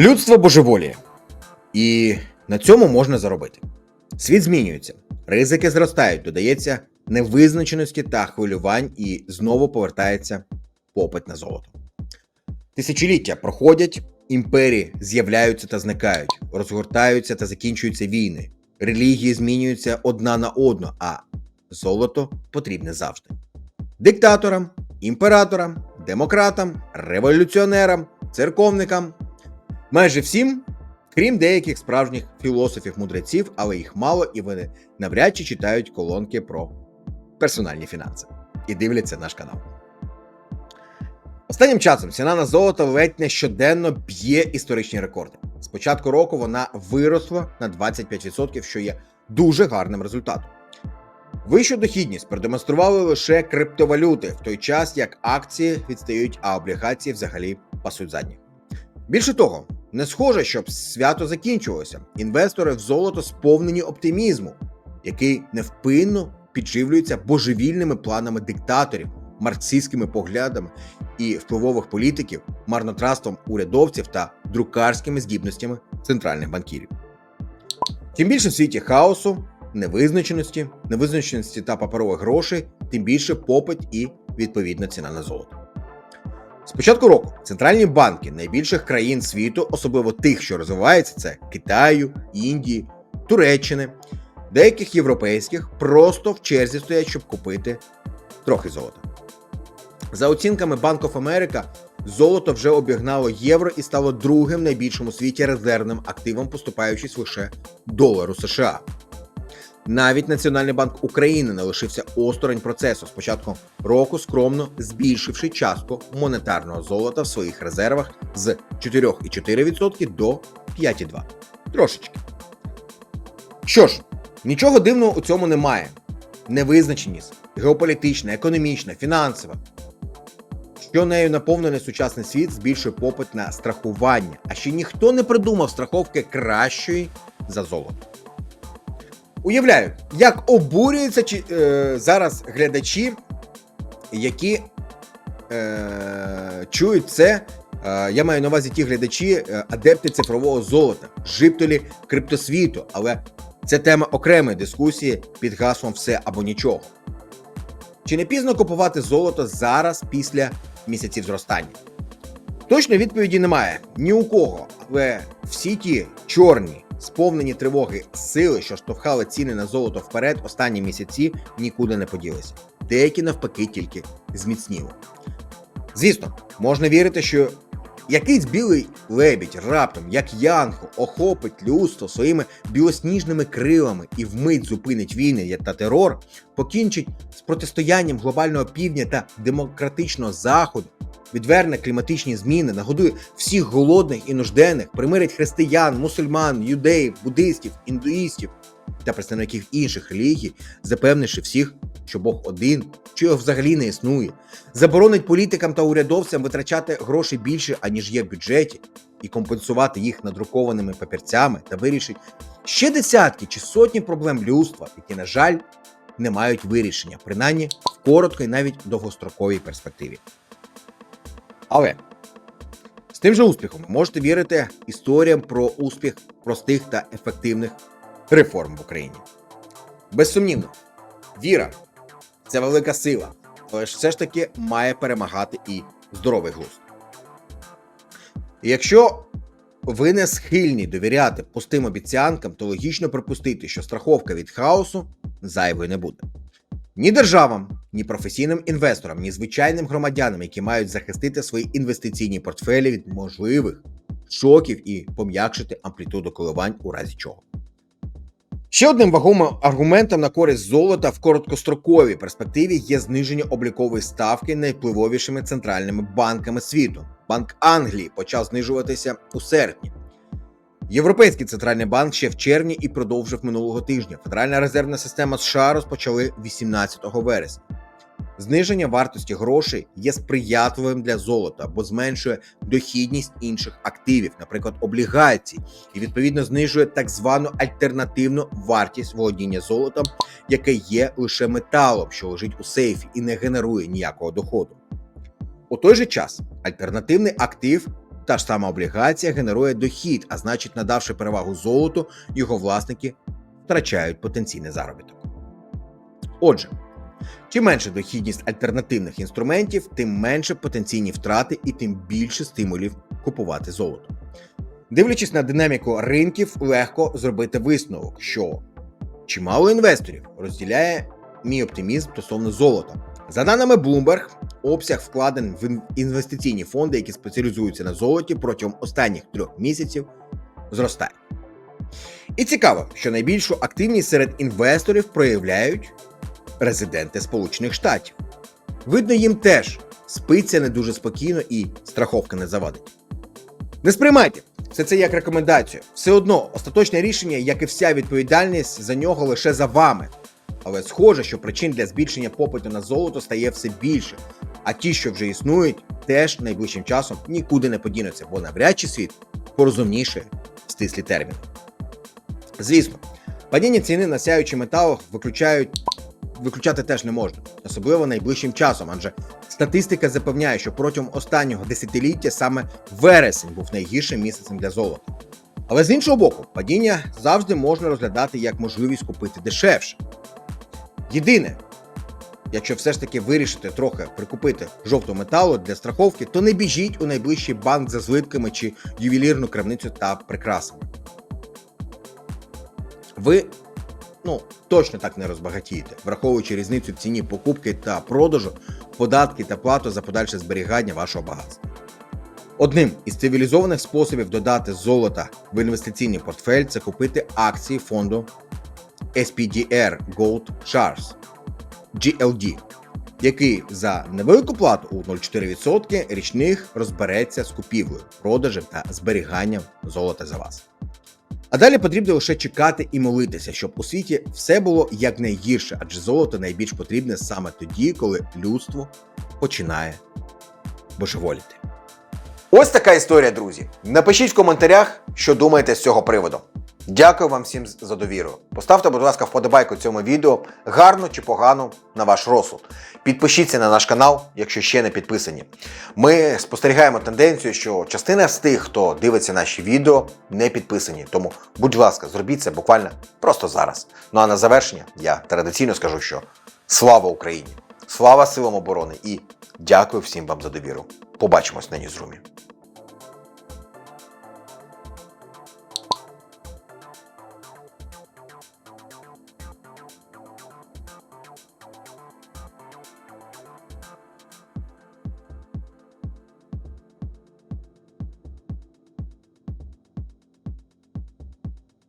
Людство божеволіє. І на цьому можна заробити. Світ змінюється, ризики зростають, додається невизначеності та хвилювань, і знову повертається попит на золото. Тисячоліття проходять, імперії з'являються та зникають, розгортаються та закінчуються війни, релігії змінюються одна на одну, а золото потрібне завжди. Диктаторам, імператорам, демократам, революціонерам, церковникам, майже всім, крім деяких справжніх філософів-мудреців, але їх мало, і вони навряд чи читають колонки про персональні фінанси і дивляться наш канал. Останнім часом ціна на золото ледь не щоденно б'є історичні рекорди. З початку року вона виросла на 25%, що є дуже гарним результатом. Вищу дохідність продемонстрували лише криптовалюти, в той час як акції відстають, а облігації взагалі пасуть задні. Більше того, не схоже, щоб свято закінчувалося. Інвестори в золото сповнені оптимізму, який невпинно підживлюється божевільними планами диктаторів, марксистськими поглядами і впливових політиків, марнотратством урядовців та друкарськими здібностями центральних банкірів. Тим більше в світі хаосу, невизначеності, невизначеності та паперових грошей, тим більше попит і відповідна ціна на золото. З початку року центральні банки найбільших країн світу, особливо тих, що розвиваються, це Китаю, Індії, Туреччини, деяких європейських, просто в черзі стоять, щоб купити трохи золота. За оцінками Bank of America, золото вже обігнало євро і стало другим найбільшим у світі резервним активом, поступаючись лише долару США. Навіть Національний банк України не лишився осторонь процесу з початку року, скромно збільшивши частку монетарного золота в своїх резервах з 4,4% до 5,2%. Трошечки. Що ж, нічого дивного у цьому немає. Невизначеність геополітична, економічна, фінансова. Що нею наповнений сучасний світ збільшує попит на страхування, а ще ніхто не придумав страховки кращої за золото. Уявляю, як обурюються чи, е, зараз глядачі, які е, чують це. Е, я маю на увазі ті глядачі, е, адепти цифрового золота, жителі криптосвіту, але це тема окремої дискусії під гаслом все або нічого. Чи не пізно купувати золото зараз після місяців зростання? Точної відповіді немає ні у кого, але всі ті чорні, сповнені тривоги сили, що штовхали ціни на золото вперед останні місяці, нікуди не поділися. Деякі навпаки тільки зміцніли. Звісно, можна вірити, що якийсь білий лебідь раптом, як янко, охопить людство своїми білосніжними крилами і вмить зупинить війни та терор, покінчить з протистоянням глобального півдня та демократичного заходу, відверне кліматичні зміни, нагодує всіх голодних і нужденних, примирить християн, мусульман, юдеїв, буддистів, індуїстів та представників інших релігій, запевнивши всіх, що Бог один, що його взагалі не існує, заборонить політикам та урядовцям витрачати гроші більше, аніж є в бюджеті, і компенсувати їх надрукованими папірцями та вирішить ще десятки чи сотні проблем людства, які, на жаль, не мають вирішення, принаймні в короткій, навіть довгостроковій перспективі. Але з тим же успіхом ви можете вірити історіям про успіх простих та ефективних реформ в Україні. Безсумнівно, віра це велика сила, але ж все ж таки має перемагати і здоровий глузд. Якщо ви не схильні довіряти пустим обіцянкам, то логічно припустити, що страховка від хаосу зайвою не буде. Ні державам, ні професійним інвесторам, ні звичайним громадянам, які мають захистити свої інвестиційні портфелі від можливих шоків і пом'якшити амплітуду коливань у разі чого. Ще одним вагомим аргументом на користь золота в короткостроковій перспективі є зниження облікової ставки найвпливовішими центральними банками світу. Банк Англії почав знижуватися у серпні. Європейський центральний банк ще в червні і продовжив минулого тижня. Федеральна резервна система США розпочали 18 вересня. Зниження вартості грошей є сприятливим для золота, бо зменшує дохідність інших активів, наприклад, облігацій, і відповідно знижує так звану альтернативну вартість володіння золотом, яке є лише металом, що лежить у сейфі і не генерує ніякого доходу. У той же час альтернативний актив та ж сама облігація генерує дохід, а значить, надавши перевагу золоту, його власники втрачають потенційний заробіток. Отже, чим менше дохідність альтернативних інструментів, тим менше потенційні втрати і тим більше стимулів купувати золото. Дивлячись на динаміку ринків, легко зробити висновок, що чимало інвесторів розділяє мій оптимізм стосовно золота. За даними Bloomberg, обсяг вкладень в інвестиційні фонди, які спеціалізуються на золоті протягом останніх трьох місяців, зростає. І цікаво, що найбільшу активність серед інвесторів проявляють резиденти Сполучених Штатів. Видно, їм теж спиться не дуже спокійно і страховка не завадить. Не сприймайте все це як рекомендацію. Все одно остаточне рішення, як і вся відповідальність за нього лише за вами. Але схоже, що причин для збільшення попиту на золото стає все більше, а ті, що вже існують, теж найближчим часом нікуди не подінуться, бо навряд чи світ порозумніше стислі терміни. Звісно, падіння ціни на сяючі металах виключають виключати теж не можна, особливо найближчим часом, адже статистика запевняє, що протягом останнього десятиліття саме вересень був найгіршим місяцем для золота. Але з іншого боку, падіння завжди можна розглядати як можливість купити дешевше. Єдине, якщо все ж таки вирішите трохи прикупити жовтого металу для страховки, то не біжіть у найближчий банк за злитками чи ювелірну крамницю та прикрасами. Ви ну, точно так не розбагатієте, враховуючи різницю в ціні покупки та продажу, податки та плату за подальше зберігання вашого багатства. Одним із цивілізованих способів додати золота в інвестиційний портфель це купити акції фонду SPDR Gold Shares GLD, який за невелику плату у 0,4% річних розбереться з купівлею, продажем та зберіганням золота за вас. А далі потрібно лише чекати і молитися, щоб у світі все було якнайгірше, адже золото найбільш потрібне саме тоді, коли людство починає божеволіти. Ось така історія, друзі. Напишіть в коментарях, що думаєте з цього приводу. Дякую вам всім за довіру. Поставте, будь ласка, вподобайку цьому відео, гарну чи погану на ваш розсуд. Підпишіться на наш канал, якщо ще не підписані. Ми спостерігаємо тенденцію, що частина з тих, хто дивиться наші відео, не підписані. Тому, будь ласка, зробіть це буквально просто зараз. Ну а на завершення я традиційно скажу, що слава Україні! Слава силам оборони і дякую всім вам за довіру. Побачимось на Ньюзрумі.